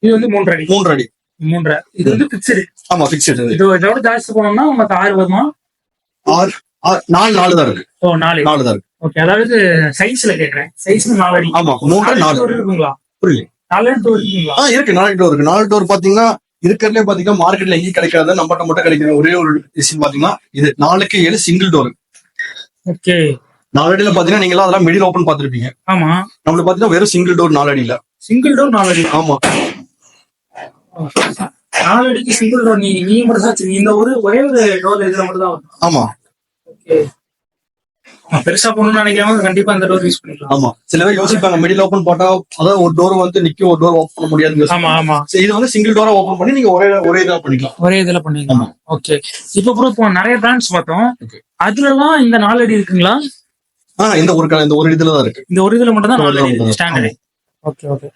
இது வந்து மூன்றரை அடி மூன்று அடி மூன்றரை. இது வந்து பிக்சடு ஆமா பிக்சட் இது. இது இதோட ஜாஸ்தி போனோம்னா மத்த ஆறு வருமா? ஆறு நாலு நாலு தான் இருக்கு. ஓ நாலு. நாலு தான் இருக்கு. ஓகே அதாவது சைஸ்ல கேக்குறேன். சைஸ் நாலு அடி ஆமா மூன்று நாலு இருக்குங்களா? புரியல. நாலு டோர் இருக்குங்களா? ஆ இருக்கு நாலு டோர் இருக்கு. நாலு டோர் பாத்தீங்கன்னா இருக்கிறதுலே பாத்தீங்கன்னா மார்க்கெட்ல எங்கேயும் கிடைக்காத. நம்மகிட்ட மட்டும் கிடைக்கிற ஒரே ஒரு டிசைன் பாத்தீங்கன்னா இது நாலுக்கு ஏழு சிங்கிள் டோர் ஓகே நாலு அடியில பாத்தீங்கன்னா நீங்க அதெல்லாம் மிடில் ஓப்பன் பாத்திருப்பீங்க ஆமா. நம்மளுக்கு பாத்தீங்கன்னா வெறும் சிங்கிள் டோர் நாலு அடியில சிங்கிள் டோர் நாலு அடி ஆமா. நாலு அடிக்கு சிங்கிள் டோர் நீ நீ மட்டும் தான். இந்த ஒரு ஒரே ஒரு டோர் இதுல மட்டும் தான். ஆமா. பெருசா போகணும்னு நினைக்கிறவங்க கண்டிப்பா இந்த டோர் யூஸ் பண்ணிக்கலாம் ஆமா. சில பேர் யோசிப்பாங்க மிடில் ஓபன் போட்டா அதாவது ஒரு டோர் வந்து நிக்கும் ஒரு டோர் ஓபன் பண்ண முடியாதுன்னு ஆமா ஆமா. இது வந்து சிங்கிள் டோரா ஓபன் பண்ணி நீங்க ஒரே ஒரே இதா பண்ணிக்கலாம். ஒரே இதுல பண்ணிக்கலாம். ஓகே இப்போ ப்ரோ இப்போ நிறைய பிராண்ட்ஸ் பார்த்தோம். அதுல எல்லாம் இந்த நாலு அடி இருக்குங்களா? ஆஹ் இந்த ஒரு இந்த ஒரு இதுல தான் இருக்கு. இந்த ஒரு இதுல மட்டும் தான் மட்டும். ஸ்டாண்டர்டு ஓகே ஓகே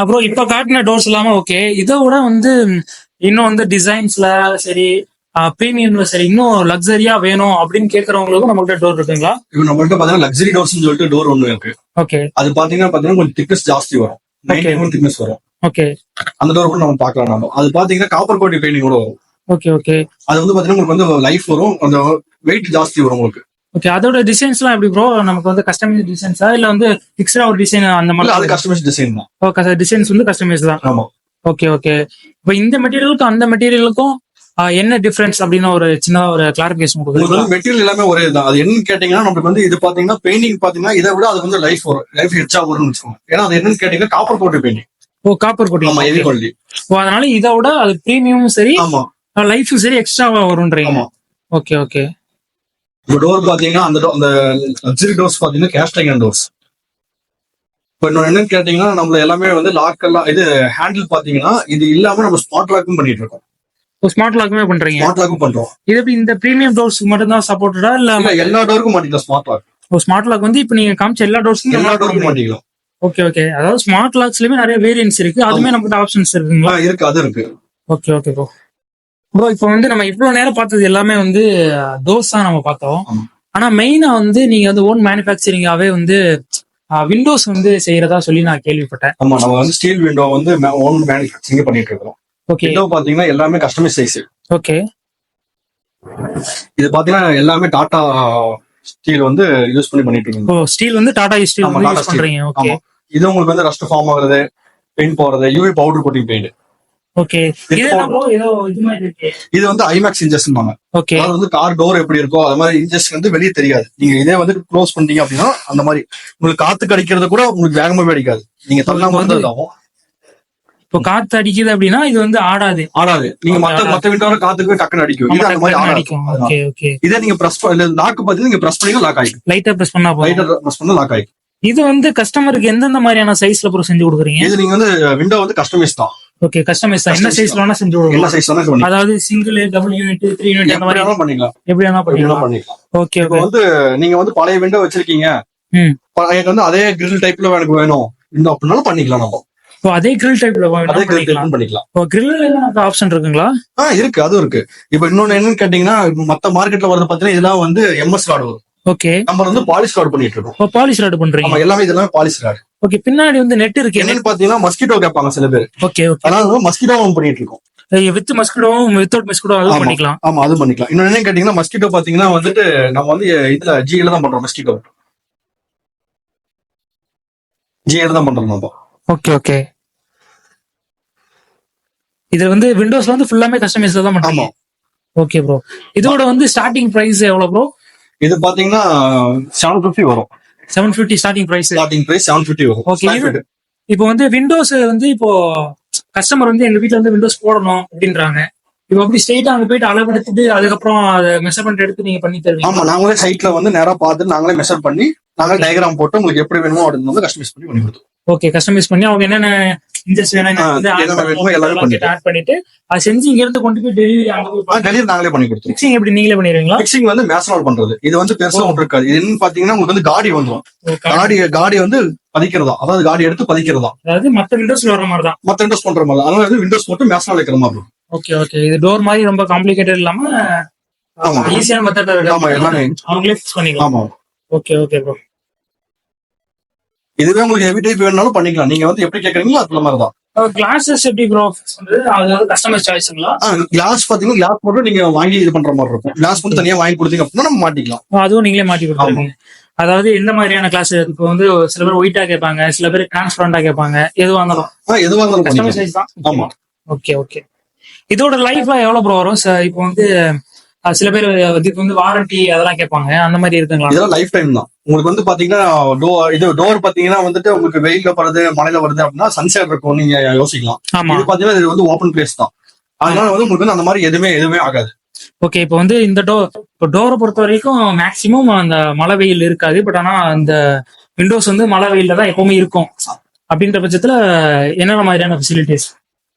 அப்புறம் இப்ப காட்டின டோர்ஸ் இல்லாம ஓகே இதை விட வந்து இன்னும் வந்து டிசைன்ஸ்ல சரி ப்ரீமியம்ல சரி இன்னும் லக்ஸரியா வேணும் அப்படின்னு கேக்குறவங்களுக்கும் நம்மகிட்ட டோர் இருக்குங்களா? இப்போ நம்மள்ட்ட பாத்தீங்கன்னா லக்ஸரி டோர்ஸ்னு சொல்லிட்டு டோர் ஒண்ணு இருக்கு. ஓகே அது பாத்தீங்கன்னா பாத்தீங்கன்னா கொஞ்சம் திக்னஸ் ஜாஸ்தி வரும். திக்னஸ் வரும். ஓகே அந்த டோர் கூட நம்ம பார்க்கலாம் நம்ம. அது பாத்தீங்கன்னா காப்பர் கோட்டி பெயிண்டிங் கூட வரும். ஓகே ஓகே அது வந்து பாத்தீங்கன்னா உங்களுக்கு வந்து லைஃப் வரும். அந்த வெயிட் ஜாஸ்தி வரும் உங்களுக்கு. ஓகே அதோட டிசைன்ஸ்லாம் எப்படி ப்ரோ நமக்கு வந்து கஸ்டமைஸ் டிசைன்ஸா இல்ல வந்து பிக்சரா ஒரு டிசைன் அந்த இல்ல அது மாதிரி கஸ்டமைஸ் டிசைன் தான் டிசைன்ஸ் வந்து கஸ்டமைஸ் தான். ஆமா. ஓகே ஓகே இப்போ இந்த மெட்டீரியலுக்கும் அந்த மெட்டீரியலுக்கும் என்ன டிஃபரன்ஸ் அப்படின்னு ஒரு சின்னதா ஒரு கிளாரிபிகேஷன் வந்து மெட்டீரியல் எல்லாமே ஒரே தான் அது என்னன்னு கேட்டீங்கன்னா நமக்கு வந்து இது பாத்தீங்கன்னா பெயிண்டிங் பாத்தீங்கன்னா இதை விட அது வந்து லைஃப் வரும் லைஃப் ஹெச்சா வரும்னு வச்சுக்கோங்க. ஏன்னா அது என்னன்னு கேட்டீங்கன்னா காப்பர் கோட்டி பெயிண்டிங் ஓ காப்பர் ஆமா ஹெவி குவாலிட்டி ஓ அதனால இதை விட அது ப்ரீமியமும் சரி ஆமா. லைஃபும் சரி எக்ஸ்ட்ராவா வரும்ன்றீங்க. ஓகே ஓகே இப்போ டோர் பாத்தீங்கன்னா அந்த door- அந்த லக்ஸரி டோர்ஸ் பாத்தீங்கன்னா கேஸ்டைன் டோர்ஸ் இப்போ இன்னொன்று என்னன்னு கேட்டீங்கன்னா நம்மள எல்லாமே வந்து லாக் எல்லாம் இது ஹேண்டில் பாத்தீங்கன்னா இது இல்லாம நம்ம ஸ்மார்ட் லாக்கும் பண்ணிட்டு இருக்கோம். ஸ்மார்ட் லாக்குமே பண்றீங்க? ஸ்மார்ட் லாக்கும் பண்றோம். இது எப்படி இந்த ப்ரீமியம் டோர்ஸ்க்கு மட்டும் தான் சப்போர்ட்டடா இல்ல? எல்லா டோருக்கும் மாட்டிக்கலாம் ஸ்மார்ட் லாக் ஸ்மார்ட் லாக் வந்து இப்போ நீங்க காமிச்ச எல்லா எல்லா டோருக்கும் டோர்ஸ்க்கும் மாட்டிக்கலாம். ஓகே ஓகே அதாவது ஸ்மார்ட் லாக்ஸ்லயுமே நிறைய வேரியன்ஸ் இருக்கு. அதுமே நமக்கு ஆப்ஷன்ஸ் இருக்குங்களா? இருக்கு அது இருக்கு. ஓகே ஓகே ப்ரோ ப்ரோ இப்போ வந்து நம்ம இவ்வளவு நேரம் பார்த்தது எல்லாமே வந்து தான் நம்ம பார்த்தோம். ஆனா மெயினா வந்து நீங்க வந்து ஓன் மேனுஃபேக்சரிங்காவே வந்து விண்டோஸ் வந்து செய்யறதா சொல்லி நான் கேள்விப்பட்டேன். ஆமா நம்ம வந்து ஸ்டீல் விண்டோ வந்து ஓன் மேனுஃபேக்சரிங் பண்ணிட்டு இருக்கோம் ஓகே விண்டோ பாத்தீங்கன்னா எல்லாமே கஸ்டமைஸ் சைஸ் ஓகே இது பாத்தீங்கன்னா எல்லாமே டாடா ஸ்டீல் வந்து யூஸ் பண்ணி பண்ணிட்டு இருக்கோம் ஓ ஸ்டீல் வந்து டாடா ஸ்டீல் யூஸ். பண்றீங்க. ஓகே இது உங்களுக்கு வந்து ரஸ்ட் ஃபார்ம் ஆகுறது பெயிண்ட் போறது UV powder coating paint okay. இது வந்து ஐமேக்ஸ் இன்ஜெக்ஷன் ஓகே. அதாவது வந்து கார் டோர் எப்படி இருக்கோ அது மாதிரி இன்ஜெக்ஷன் வந்து வெளியே தெரியாது. நீங்க இதே வந்து க்ளோஸ் பண்ணிட்டீங்க அப்படின்னா அந்த மாதிரி உங்களுக்கு காத்து கடிக்கிறது கூட உங்களுக்கு வேகமாவே அடிக்காது நீங்க தள்ளாம வந்து இதாகும் இப்போ காத்து அடிக்குது அப்படின்னா இது வந்து ஆடாது. ஆடாது. நீங்க மத்த. மத்த விண்டோட காத்துக்கு டக்குன்னு அடிக்கும். இது அந்த மாதிரி அடிக்கும். Okay okay. இதே நீங்க பிரஸ் லாக் பாத்தீங்கன்னா நீங்க பிரஸ் பண்ணீங்க லாக் ஆயிடும். லைட்டா பிரஸ் பண்ணா போதும். லைட்டர் பிரஸ் பண்ணா லாக் ஆயிடும். இது வந்து கஸ்டமருக்கு எந்தெந்த மாதிரியான சைஸ்ல ப்ரோ செஞ்சு கொடுக்குறீங்க? இது நீங்க வந்து விண்டோ வந்து கஸ்டமைஸ் தான். ஓகே கஸ்டமைஸ் என்ன சைஸ்ல வேணா செஞ்சு என்ன கொடுக்கலாம் சைஸ் வேணா அதாவது single double unit three unit அந்த மாதிரி பண்ணிக்கலாம். எப்படி வேணா பண்ணிக்கலாம். ஓகே இப்போ வந்து நீங்க வந்து பழைய விண்டோ வச்சிருக்கீங்க. எனக்கு வந்து அதே கிரில் டைப்ல எனக்கு வேணும். விண்டோ அப்படின்னாலும் பண்ணிக்கலாம் நம்ம. இப்போ அதே கிரில் டைப்ல அதே கிரில் பண்ணிக்கலாம். டைப் பண்ணிக்கலாம் இப்போ கிரில் ஆப்ஷன் இருக்குங்களா? ஆ இருக்கு அதுவும் இருக்கு. இப்போ இன்னொன்னு என்னன்னு கேட்டீங்கன்னா மத்த மார்க்கெட்ல வரது பாத்தீங்கன்னா இதெல்லாம் வந்து எம்எஸ் ராடு வரும். ஓகே நம்ம வந்து பாலிஷ் ராடு பண்ணிட்டு இருக்கோம். பாலிஷ் ராடு பண்றீங்க. எல்லாமே இதெல்லாம் பாலிஷ் ராடு ஓகே பின்னாடி வந்து நெட் இருக்கு. என்னன்னு பாத்தீங்கன்னா மஸ்கிட்டோ கேட்பாங்க சில பேர். ஓகே ஓகே அதனால மஸ்கிட்டோ பண்ணிட்டு இருக்கோம் வித் மஸ்கிடோவும் வித்தவுட் மஸ்கிடோ அதுவும் ஆமா. பண்ணிக்கலாம். ஆமா அது பண்ணிக்கலாம். இன்னொன்னு என்ன கேட்டீங்கன்னா மஸ்கிட்டோ பாத்தீங்கன்னா வந்துட்டு நம்ம வந்து இதுல ஜிஎல தான் பண்றோம் மஸ்கிட்டோ ஜிஎல தான் பண்றோம் நம்ம. ஓகே ஓகே இது வந்து விண்டோஸ்ல வந்து ஃபுல்லாமே கஸ்டமைஸ்ல தான் பண்றீங்க. ஆமா. ஓகே ப்ரோ இதோட வந்து ஸ்டார்டிங் பிரைஸ் எவ்வளவு ப்ரோ இது பாத்தீங்கன்னா செவன் பிப்டி வரும். Seven fifty starting price starting price seven இது- feet. இப்போ வந்து விண்டோஸ் வந்து இப்போ கஸ்டமர் வந்து எங்க வீட்ல வந்து விண்டோஸ் போடணும் அப்படின்றாங்க. இப்போ அப்படி ஸ்ட்ரெயிட்டா அங்க போயிட்டு அளவு எடுத்துட்டு அதுக்கப்புறம் அதை மெஷர்மெண்ட் எடுத்து நீங்க பண்ணி தருவீங்க ஆமா நாங்களே சைட்ல வந்து நேரா பார்த்து நாங்களே மெஷர் பண்ணி நாங்களே டயக்ராம் போட்டு உங்களுக்கு எப்படி வேணுமோ அப்படின்னு வந்து கஸ்டமைஸ் பண்ணி பண்ணி கொடுத்தோம் ஓகே கஸ்டமைஸ் பண்ணி அவங்க என்னென்ன வேணுமோ எல்லாமே. ஆட் பண்ணிட்டு. அது செஞ்சு இங்க இருந்து கொண்டு போய் டெலிவரி நாங்களே பண்ணி கொடுத்துருவோம். ஃபிக்ஸிங் எப்படி? நீங்களே பண்ணிடுவீங்களா? மிக்சிங் வந்து மேசனால் பண்றது. இது வந்து பெருசா ஒன்று இருக்காது. இது பாத்தீங்கன்னா உங்களுக்கு வந்து காடி Okay. காடி. காடி வந்து பதிக்கிறதா? அதாவது காடி எடுத்து பதிக்கிறதா? அதாவது மத்த விண்டோஸ்ல வர மாதிரி தான் மத்த விண்டோஸ் பண்ற மாதிரி தான். அதனால வந்து விண்டோஸ் மட்டும் மேசனால் வைக்கிற மாதிரி ஓகே ஓகே இது டோர் மாதிரி ரொம்ப காம்ப்ளிகேட்டட் இல்லாம ஈஸியான மெத்தட் ஆமா எல்லாமே அவங்களே ஃபிக்ஸ் பண்ணிக்கலாம். ஓகே ஓகே ப்ரோ இதுவே உங்களுக்கு ஹெவி டைப் வேணும்னாலும் பண்ணிக்கலாம். நீங்க வந்து எப்படி கேக்குறீங்களோ அது மாதிரி தான் கிளாஸஸ் எப்படி ப்ரோ அது வந்து கஸ்டமர் சாய்ஸ்ங்களா கிளாஸ் பாத்தீங்கன்னா கிளாஸ் மட்டும் நீங்க வாங்கி இது பண்ற மாதிரி இருக்கும். கிளாஸ் மட்டும் தனியா வாங்கி கொடுத்தீங்க அப்படின்னா நம்ம மாட்டிக்கலாம். அதுவும் நீங்களே மாட்டி கொடுத்துருக்கீங்க அதாவது எந்த மாதிரியான கிளாஸ் இப்போ வந்து சில பேர் ஒயிட்டா கேட்பாங்க சில பேர் டிரான்ஸ்பரண்டா கேட்பாங்க. எதுவா இருந்தாலும் ஆ, எதுவா இருந்தாலும் கஸ்டமர் சைஸ் தான்? ஆமா. ஓகே ஓகே இதோட லைஃப்ல எவ்வளவு ப்ரோ வரும்? இப்போ வந்து சில பேர் இதுக்கு வந்து வாரண்டி அதெல்லாம் கேட்பாங்க. அந்த மாதிரி இருக்குங்களா? இதெல்லாம் லைஃப் டைம் தான். உங்களுக்கு வந்து பாத்தீங்கன்னா டோ இது டோர் பாத்தீங்கன்னா வந்துட்டு உங்களுக்கு வெயில்ல வருது மழையில வருது அப்படின்னா சன்சைட் இருக்கும். நீங்க யோசிக்கலாம். இது பாத்தீங்கன்னா இது வந்து ஓப்பன் பிளேஸ் தான். அதனால வந்து உங்களுக்கு வந்து அந்த மாதிரி எதுவுமே எதுவுமே ஆகாது. ஓகே இப்போ வந்து இந்த டோர் இப்போ டோரை பொறுத்த வரைக்கும் மேக்சிமம் அந்த மழை வெயில் இருக்காது. பட் ஆனா அந்த விண்டோஸ் வந்து மழை வெயில்ல தான் எப்பவுமே இருக்கும். அப்படின்ற பட்சத்துல என்னென்ன மாதிரியான ஃபெசிலிட்டிஸ்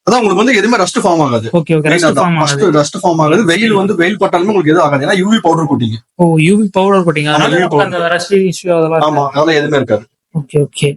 அதான் உங்களுக்கு வந்து எதுவுமே ரஸ்ட் ஃபார்ம் ஆகாது. ஓகே ஓகே ரெஸ்ட் ஃபார்ம் ஆகுது. ரஸ்ட் ஃபார்ம் ஆகாது. வெயில் வந்து வெயில் பட்டாலுமே உங்களுக்கு எதுவும் ஆகாது. ஏன்னா யூவி பவுடர் கூட்டிங்க ஓ யூவி பவுடர் போட்டீங்க ஆமா, அதனால அந்த ரஸ்ட் இஷ்யூ அதெல்லாம் ஆமா அதெல்லாம் எதுவுமே இருக்காது. Okay okay